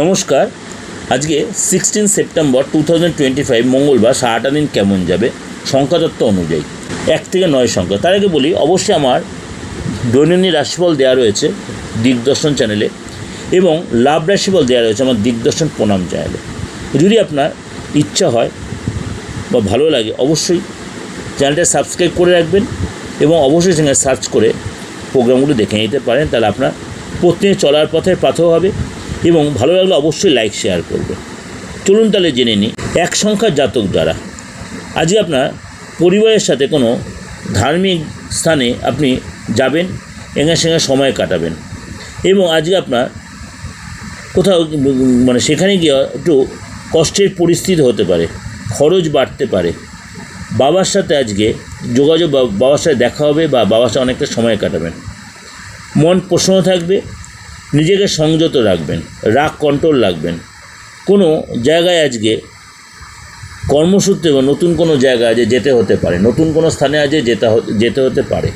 নমস্কার। আজকে sixteen September two thousand twenty five মঙ্গলবার, সারাটা দিন কেমন যাবে? সংখ্যাতত্ত্ব অনুযায়ী। এক থেকে নয় সংখ্যা। তার আগে বলি, অবশ্যই আমার দৈনন্দিন রাশিফল দেওয়া রয়েছে দিগদর্শন চ্যানেলে এবং লাভ রাশিফল দেওয়া রয়েছে আমার দিগদর্শন প্রণাম চ্যানেলে। যদি আপনার ইচ্ছা হয় বা ভালো লাগে, অবশ্যই চ্যানেলটা সাবস্ক্রাইব করে রাখবেন এবং অবশ্যই সেখানে সার্চ করে প্রোগ্রামগুলো দেখে নিতে পারেন। তাহলে আপনার প্রতিদিন চলার পথে পাথেও হবে। এবং ভালো লাগলে অবশ্যই লাইক শেয়ার করবে। চলুন তাহলে জেনে নিই, এক সংখ্যার জাতক দ্বারা আজকে আপনার পরিবারের সাথে কোনো ধার্মিক স্থানে আপনি যাবেন, এখানে সেখানে সময় কাটাবেন। এবং আজকে আপনার কোথাও মানে সেখানে গিয়ে একটু কষ্টের পরিস্থিতি হতে পারে, খরচ বাড়তে পারে। বাবার সাথে আজকে যোগাযোগ বাবার সাথে দেখা হবে বা বাবার সাথে অনেকটা সময় কাটাবেন। মন প্রসন্ন থাকবে নিজেকে সংযত রাখবেন, রাগ কন্ট্রোল রাখবেন। কোনো জায়গায় আজকে কর্মসূত্রে বা নতুন কোনো জায়গায় আজ যেতে হতে পারে, নতুন কোনো স্থানে আজ যেতে যেতে হতে পারে।